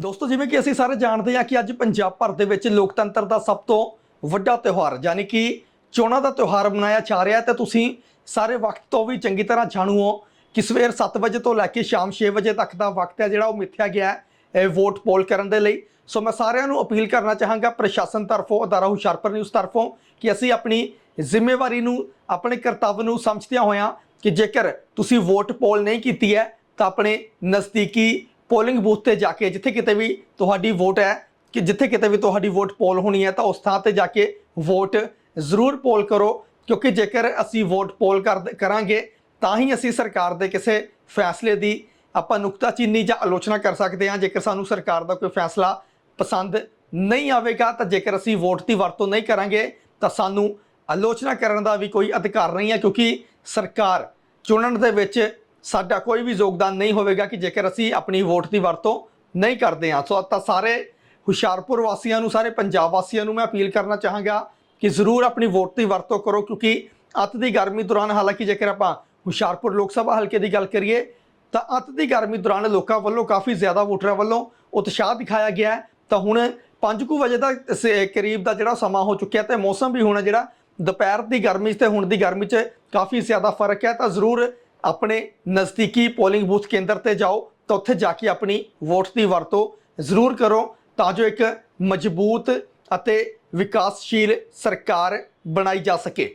ਦੋਸਤੋ, ਜਿਵੇਂ ਕਿ ਅਸੀਂ ਸਾਰੇ ਜਾਣਦੇ ਹਾਂ ਕਿ ਅੱਜ ਪੰਜਾਬ ਭਰ ਦੇ ਵਿੱਚ ਲੋਕਤੰਤਰ ਦਾ ਸਭ ਤੋਂ ਵੱਡਾ ਤਿਉਹਾਰ, ਯਾਨੀ ਕਿ ਚੋਣਾਂ ਦਾ ਤਿਉਹਾਰ ਮਨਾਇਆ ਜਾ ਰਿਹਾ ਹੈ, ਤੇ ਤੁਸੀਂ ਸਾਰੇ ਵਕਤ ਤੋਂ ਵੀ ਚੰਗੀ ਤਰ੍ਹਾਂ ਜਾਣੂ ਹੋ ਕਿ ਸਵੇਰ 7 ਵਜੇ ਤੋਂ ਲੈ ਕੇ ਸ਼ਾਮ 6 ਵਜੇ ਤੱਕ ਦਾ ਵਕਤ ਹੈ, ਜਿਹੜਾ ਉਹ ਮਿੱਥਿਆ ਗਿਆ ਹੈ ਵੋਟ ਪੋਲ ਕਰਨ ਦੇ ਲਈ। ਸੋ ਮੈਂ ਸਾਰਿਆਂ ਨੂੰ ਅਪੀਲ ਕਰਨਾ ਚਾਹਾਂਗਾ, ਪ੍ਰਸ਼ਾਸਨ ਤਰਫੋਂ, ਅਦਾਰਾ ਹੁਸ਼ਿਆਰਪੁਰ ਨਿਊਜ਼ ਤਰਫੋਂ, ਕਿ ਅਸੀਂ ਆਪਣੀ ਜ਼ਿੰਮੇਵਾਰੀ ਨੂੰ, ਆਪਣੇ ਕਰਤੱਵ ਨੂੰ ਸਮਝਦਿਆਂ ਹੋਇਆਂ ਕਿ ਜੇਕਰ ਤੁਸੀਂ ਵੋਟ ਪੋਲ ਨਹੀਂ ਕੀਤੀ ਹੈ, ਤਾਂ ਆਪਣੇ ਨਜ਼ਦੀਕੀ ਪੋਲਿੰਗ ਬੂਥ ਤੇ ਜਾ ਕੇ ਜਿੱਥੇ ਕਿਤੇ ਵੀ ਤੁਹਾਡੀ ਵੋਟ ਹੈ, ਕਿ ਜਿੱਥੇ ਕਿਤੇ ਵੀ ਤੁਹਾਡੀ ਵੋਟ ਪੋਲ ਹੋਣੀ ਹੈ, ਤਾਂ ਉਸ ਥਾਂ ਤੇ ਜਾ ਕੇ ਵੋਟ ਜ਼ਰੂਰ ਪੋਲ ਕਰੋ। ਕਿਉਂਕਿ ਜੇਕਰ ਅਸੀਂ ਵੋਟ ਪੋਲ ਕਰਾਂਗੇ, ਤਾਂ ਹੀ ਅਸੀਂ ਸਰਕਾਰ ਦੇ ਕਿਸੇ ਫੈਸਲੇ ਦੀ ਆਪਾਂ ਨੁਕਤਾਚੀਨੀ ਜਾਂ ਆਲੋਚਨਾ ਕਰ ਸਕਦੇ ਹਾਂ। ਜੇਕਰ ਸਾਨੂੰ ਸਰਕਾਰ ਦਾ ਕੋਈ ਫੈਸਲਾ ਪਸੰਦ ਨਹੀਂ ਆਵੇਗਾ, ਤਾਂ ਜੇਕਰ ਅਸੀਂ ਵੋਟ ਦੀ ਵਰਤੋਂ ਨਹੀਂ ਕਰਾਂਗੇ, ਤਾਂ ਸਾਨੂੰ ਆਲੋਚਨਾ ਕਰਨ ਦਾ ਵੀ ਕੋਈ ਅਧਿਕਾਰ ਨਹੀਂ ਹੈ। ਕਿਉਂਕਿ ਸਰਕਾਰ ਚੁਣਨ ਦੇ ਵਿੱਚ ਸਾਡਾ ਕੋਈ ਵੀ ਯੋਗਦਾਨ ਨਹੀਂ ਹੋਵੇਗਾ ਕਿ ਜੇਕਰ ਅਸੀਂ ਆਪਣੀ ਵੋਟ ਦੀ ਵਰਤੋਂ ਨਹੀਂ ਕਰਦੇ ਹਾਂ। ਸੋ ਤਾਂ ਸਾਰੇ ਹੁਸ਼ਿਆਰਪੁਰ ਵਾਸੀਆਂ ਨੂੰ, ਸਾਰੇ ਪੰਜਾਬ ਵਾਸੀਆਂ ਨੂੰ ਮੈਂ ਅਪੀਲ ਕਰਨਾ ਚਾਹਾਂਗਾ ਕਿ ਜ਼ਰੂਰ ਆਪਣੀ ਵੋਟ ਦੀ ਵਰਤੋਂ ਕਰੋ, ਕਿਉਂਕਿ ਅੱਤ ਦੀ ਗਰਮੀ ਦੌਰਾਨ ਹਾਲਾਂਕਿ ਜੇਕਰ ਆਪਾਂ ਹੁਸ਼ਿਆਰਪੁਰ ਲੋਕ ਸਭਾ ਹਲਕੇ ਦੀ ਗੱਲ ਕਰੀਏ, ਤਾਂ ਅੱਤ ਦੀ ਗਰਮੀ ਦੌਰਾਨ ਲੋਕਾਂ ਵੱਲੋਂ ਕਾਫੀ ਜ਼ਿਆਦਾ ਵੋਟਰਾਂ ਵੱਲੋਂ ਉਤਸ਼ਾਹ ਦਿਖਾਇਆ ਗਿਆ ਤਾਂ ਹੁਣ 5 ਕੁ ਵਜੇ ਦਾ ਸ- ਕਰੀਬ ਦਾ ਜਿਹੜਾ ਸਮਾਂ ਹੋ ਚੁੱਕਿਆ ਤੇ ਮੌਸਮ ਵੀ ਹੁਣ ਜਿਹੜਾ ਦੁਪਹਿਰ ਦੀ ਗਰਮੀ 'ਚ ਤੇ ਹੁਣ ਦੀ ਗਰਮੀ 'ਚ ਕਾਫੀ ਜ਼ਿਆਦਾ ਫ਼ਰਕ ਹੈ। ਤਾਂ ਜ਼ਰੂਰ ਆਪਣੇ ਨਜ਼ਦੀਕੀ ਪੋਲਿੰਗ ਬੂਥ ਕੇਂਦਰ ਤੇ ਜਾਓ, ਤਾਂ ਉੱਥੇ ਜਾ ਕੇ ਆਪਣੀ ਵੋਟ ਦੀ ਵਰਤੋਂ ਜ਼ਰੂਰ ਕਰੋ, ਤਾਂ ਜੋ ਇੱਕ ਮਜ਼ਬੂਤ ਅਤੇ ਵਿਕਾਸਸ਼ੀਲ ਸਰਕਾਰ ਬਣਾਈ ਜਾ ਸਕੇ।